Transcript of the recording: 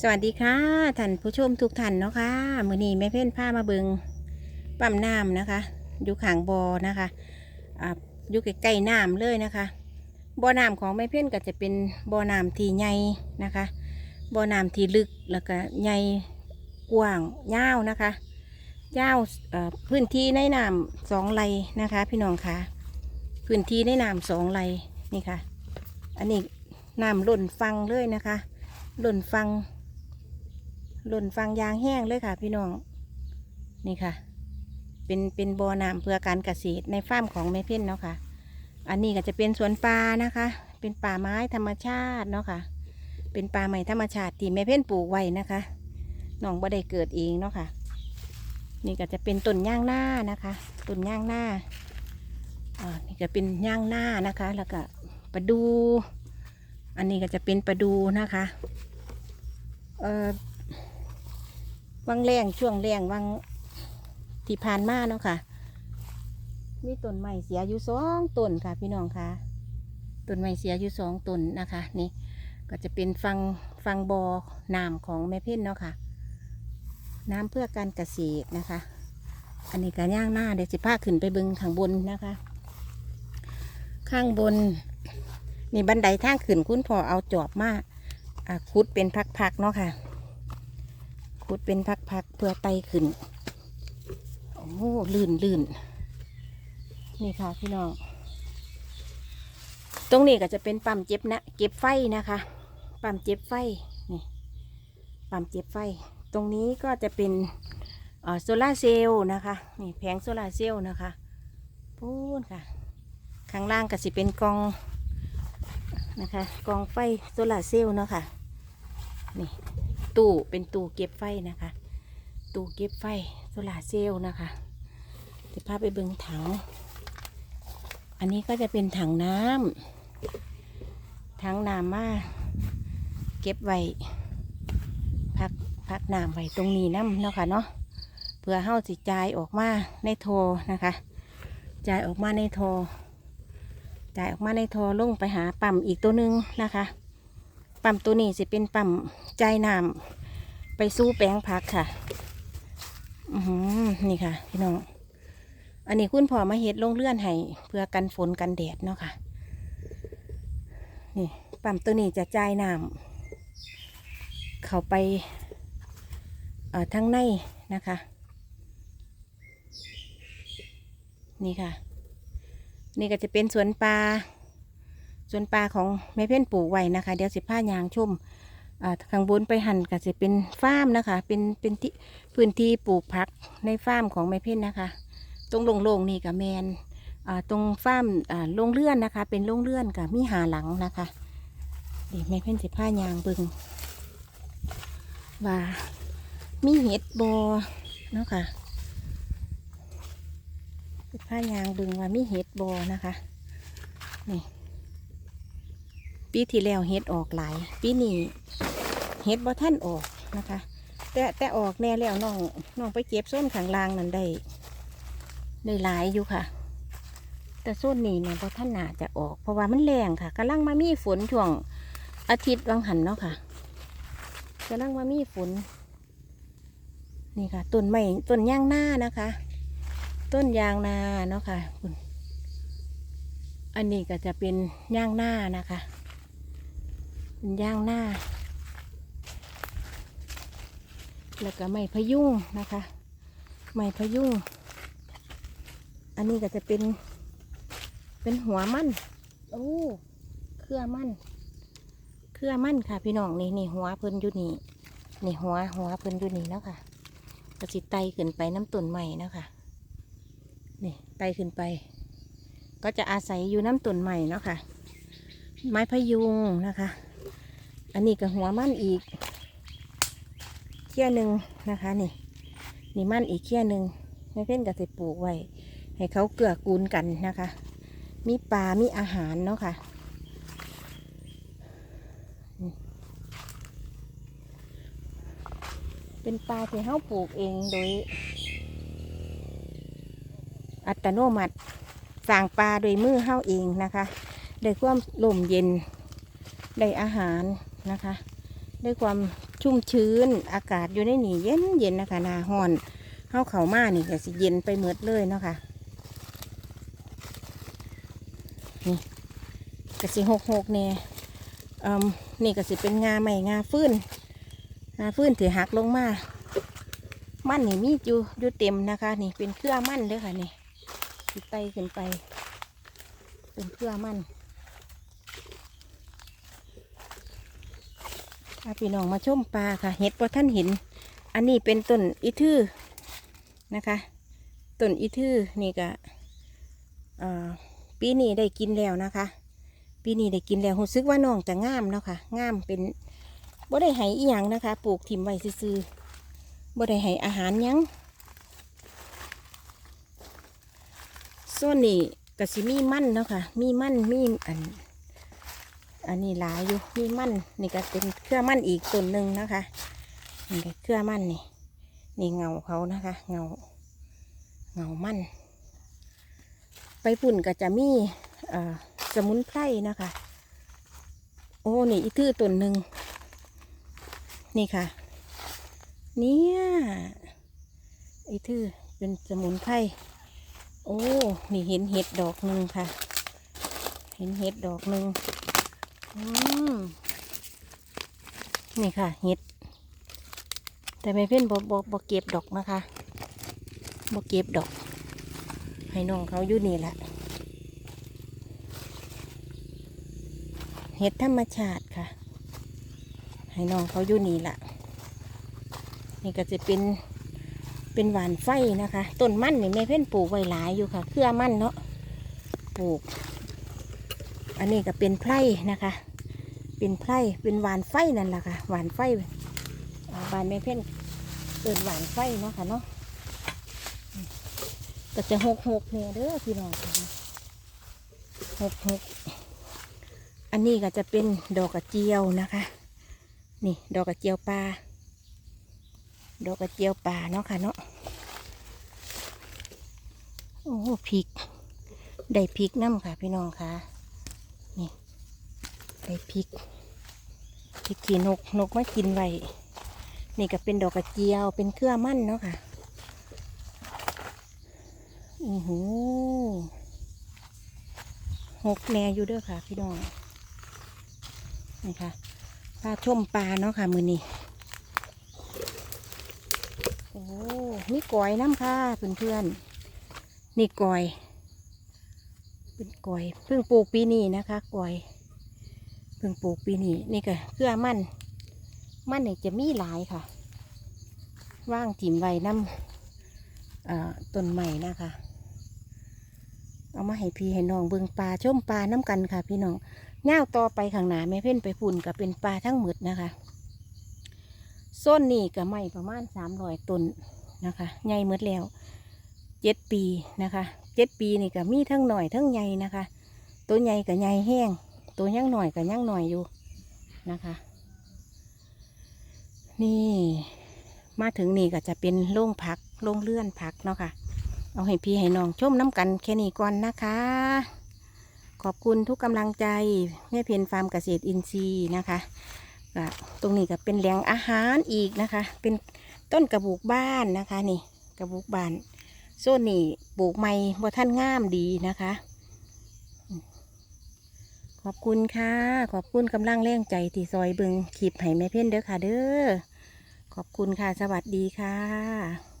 สวัสดีค่ะท่านผู้ชมทุกท่านเนาะค่ะมือนี้แม่เพ่นผ้ามาเบิงปั๊มน้ำนะคะ อยู่ขางบอนะคะอ่าอยู่ใกล้ๆน้ำเลยนะคะบ่อน้ำของแม่เพ่นก็จะเป็นบ่อน้ำที่ใหญ่นะคะบ่อน้ำที่ลึกแล้วก็ใหญ่กว้างยาวนะคะยาวพื้นที่ในน้ำสองไร่นะคะ พี่น้องคะพื้นที่ในน้ำสองไร่นี่ค่ะ อันนี้น้ำล้นฟังเลยนะคะล้นฟัง หล่นฟางยางแห้งเลยค่ะ พี่น้อง นี่ค่ะ เป็นเป็นบ่อน้ำเพื่อการเกษตรในฟาร์มของแม่เพ่นเนาะค่ะ อันนี้ก็จะเป็นสวนปลานะคะ เป็นป่าไม้ธรรมชาติเนาะค่ะ เป็นป่าไม้ธรรมชาติที่แม่เพ่นปลูกไว้นะคะน้องบ่ได้เกิดเองเนาะค่ะ นี่ก็จะเป็นต้นย่างหน้านะคะต้นย่างหน้าอ่านี่ก็เป็นย่างหน้านะคะ แล้วก็ปลาดู อันนี้ก็จะเป็นปลาดูนะคะ เอ่อ วังแรงช่วงแรงวังที่ผ่านมาเนาะค่ะ มีต้นไม้เสียอยู่สองต้นค่ะ พี่น้องค่ะต้นไม้เสียอยู่สองต้นนะคะ นี่ก็จะเป็นฟังฟังบอน้ำของแม่เพ่นเนาะค่ะ น้ำเพื่อการเกษตรนะคะ อันนี้ก็ย่างหน้าเดี๋ยวสิพาขึ้นไปบึงข้างบนนะคะ ข้างบนนี่บันไดทางขึ้นคุณพอเอาจอบมาคุดเป็นพักๆเนาะค่ะ ขุดเป็นพักๆเพื่อไต่ขึ้น โอ้โหลื่นลื่นนี่ค่ะพี่น้อง ตรงนี้ก็จะเป็นปั๊มเจ็บนะเก็บไฟนะคะ ปั๊มเจ็บไฟ นี่ ปั๊มเจ็บไฟ ตรงนี้ก็จะเป็นโซลาร์เซลล์นะคะ นี่แผงโซลาร์เซลล์นะคะพูนค่ะ ข้างล่างก็สิเป็นกองนะคะ กองไฟโซลาร์เซลล์เนาะค่ะ นี่ ตู้เป็นตู้เก็บไฟนะคะ ตู้เก็บไฟโซลาเซลล์นะคะจะพาไปเบิงถัง อันนี้ก็จะเป็นถังน้ำถังน้ำมาเก็บไว้พักพักน้ำไว้ตรงนี้น้ำเนาะค่ะเนาะเพื่อเฮาสิจ่ายออกมาในโทนะคะจ่ายออกมาในโทจ่ายออกมาในโทลงไปหาปั๊มอีกตัวนึงนะคะปั๊มตัวนี้สิเป็นปั๊ม จ่ายน้ำไปสู้แปลงผักค่ะอือหือนี่ค่ะ พี่น้อง อันนี้คุณพ่อมาเฮ็ดลงเลื่อนให้เพื่อกันฝนกันแดดเนาะค่ะ นี่ปั๊มตัวนี้จะจ่ายน้ำเข้าไปเอ่อทั้งในนะคะ นี่ค่ะ นี่ก็จะเป็นสวนปลาสวนปลาของแม่เพ่นปลูกไว้นะคะ เดี๋ยวสิบผ้ายางชุ่ม อ่าข้างบนไปหั่นก็จะเป็นฟาร์มนะคะ เป็นเป็นที่พื้นที่ปลูกผักในฟาร์มของแม่เพ่นนะคะ ตรงโล่งๆนี่กับแมนอ่าตรงฟาร์มอ่าโรงเลื่อนนะคะ เป็นโรงเลื่อนกับมีหาหลังนะคะนี่แม่เพ่นสิผ้ายางเบึงว่ามีเห็ดบอเนาะค่ะสิผ้ายางเบึงว่ามีเห็ดบอนะคะ นี่ ปีที่แล้วเฮ็ดออกหลาย ปีนี้เฮ็ดบ่ท่านออกนะคะ แต่แต่ออกแน่แล้วน้องน้องไปเก็บส้นข้างล่างนั่นได้ได้หลายอยู่ค่ะ แต่ส้นนี้เนี่ยบ่ท่านน่าจะออก เพราะว่ามันแรงค่ะกำลังมามีฝนช่วงอาทิตย์วังหันเนาะค่ะกำลังมามีฝนนี่ค่ะต้นไม้ต้นยางหน้านะคะ ต้นยางนาเนาะค่ะคุณอันนี้ก็จะเป็นย่างหน้านะคะ เป็นย่างหน้า แล้วก็ไม้พยุงนะคะ ไม้พยุง อันนี้ก็จะเป็น เป็นหัวมันโอ้เครือมันเครือมันค่ะพี่น้องนี่นี่หัวเพิ่นอยู่นี่นี่หัวหัวเพิ่นอยู่นี่แล้วค่ะกระสิไตขึ้นไปน้ำต้นใหม่นาะคะนี่ไตขึ้นไป ก็จะอาศัยอยู่น้ำต้นใหม่เนาะค่ะ ไม้พยุงนะคะ อันนี้ก็หัวมั่นอีกเขี้ยหนึ่งนะคะนี่นี่มั่นอีกเขี้ยหนึ่งไม่เพ่นกับสิปลูกไว้ ให้เขาเกลือกูลกันนะคะ มีปลา มีอาหารเนาะค่ะเป็นปลาที่เขาปลูกเองโดย อัตโนมัติสร้างปลาโดยมือเฮาเองนะคะ ได้ความลมเย็น ได้อาหาร นะคะ ได้ความชุ่มชื้นอากาศอยู่ในนี่เย็นเย็นนะคะนาฮอนเฮาเข้ามานี่ก็สิเย็นไปหมดเลยเนาะค่ะนี่ก็สิหกหกเนี่ยอืมนี่ก็สิเป็นงาใหม่งาฟื้นงาฟื้นถือหักลงมามั่นนี่มีอยู่อยู่เต็มนะคะ นี่เป็นเครือมั่นเด้อค่ะนี่ไตขึ้นไป เป็นเครือมั่น พาพี่น้องมาชมปลาค่ะ เห็ดพอท่านเห็น อันนี้เป็นต้นอีทือนะคะต้นอีทือนี่ก็ปีนี้ได้กินแล้วนะคะ ปีนี้ได้กินแล้วรู้สึกว่าน้องจะงามเนาะค่ะงามเป็นบ่ได้ให้อีหยังนะคะ ปลูกถิ่มไว้ซื่อๆบ่ได้ให้อาหารยังส่วนนี้ก็สิมีมันเนาะค่ะ มีมันมีอัน อันนี้หลายอยู่มีมันนี่ก็เป็นเครือมันอีกต้นหนึ่งนะคะนี่ก็เครือมันนี่นี่เงาเขานะคะ เงาเงามันไปปุ่นก็จะมีเอ่อสมุนไพรนะคะ โอ้นี่อีทื่อต้นหนึ่งนี่ค่ะเนี่ยอีทื่อเป็นสมุนไพรโอ้นี่เห็นเห็ดดอกหนึ่งค่ะ เห็นเห็ดดอกหนึ่ง นี่ค่ะเห็ด แต่ไม่เพ่นบ่บ่บ่เก็บดอกนะคะบ่เก็บดอก ให้น้องเขาอยู่นี่แหละเห็ดธรรมชาติค่ะ ให้น้องเขาอยู่นี่แหละนี่ก็จะเป็นเป็นหวานไฟนะคะ ต้นมันนี่แม่เพ่นปลูกไว้หลายอยู่ค่ะ เครือมันเนาะปลูก อันนี้ก็เป็นไพร่นะคะ เป็นไพร่เป็นหวานไฟนั่นแหละค่ะหวานไฟอ่านแม่เพ่นเปิดหวานไฟเนาะค่ะเนาะก็จะหกหกเนี่ยเด้อพี่น้องค่ะหกหกอันนี้ก็จะเป็นดอกกระเจียวนะคะ นี่ ดอกกระเจียวปลาดอกกระเจียวปลาเนาะค่ะเนาะ โอ้พริก ได้พริกน้ำค่ะพี่น้องค่ะ ได้พริกพริกขี้นกนกมากินไว้นี่ก็เป็นดอกกระเจียวเป็นเครือมั่นเนาะค่ะอือหือหกแนอยู่เด้วยค่ะ พี่น้องนี่ค่ะปลาชมปลาเนาะค่ะ มือนี้โอ้มีกอยน้ำค่ะเพื่อนๆนี่กอย เป็นกอยเพิ่งปลูกปีนี้นะคะกอย เพิ่งปลูกปีนี้นี่ก็เครือมันมันเนี่ยจะมีหลายค่ะ ว่างถิ่มไว้น้ำต้นใหม่นะคะ เอามาให้พี่ให้น้องเบิ่งปลาชมปลาน้ำกันค่ะ พี่น้องเง่าต่อไปข้างหน้าแม่เพ่นไปพุ่นก็เป็นปลาทั้งหมดนะคะส้นนี่ก็ไม่ประมาณสามร้อยต้นนะคะใหญ่หมดแล้วเจ็ดปีนะคะเจ็ดปีนี่ก็มีทั้งหน่อยทั้งใหญ่นะคะ ตัวใหญ่กับใหญ่แห้ง ตัวยังหน่อยกับยังหน่อยอยู่นะคะ นี่มาถึงนี่ก็จะเป็นโล่งพักโล่งเลื่อนพักเนาะค่ะ เอาให้พี่ให้น้องชมน้ำกันแค่นี้ก่อนนะคะ ขอบคุณทุกกำลังใจแม่เพียนฟาร์มเกษตรอินทรีย์นะคะก็ตรงนี้ก็เป็นแหล่งอาหารอีกนะคะ เป็นต้นกระบุกบ้านนะคะ นี่กระบุกบ้านโซนนี่ปลูกไม้บ่ท่านงามดีนะคะ ขอบคุณค่ะ ขอบคุณกำลังแรงใจที่ซอยบึงขีบไห้แม่เพ่นเด้อค่ะเด้อ ขอบคุณค่ะ สวัสดีค่ะ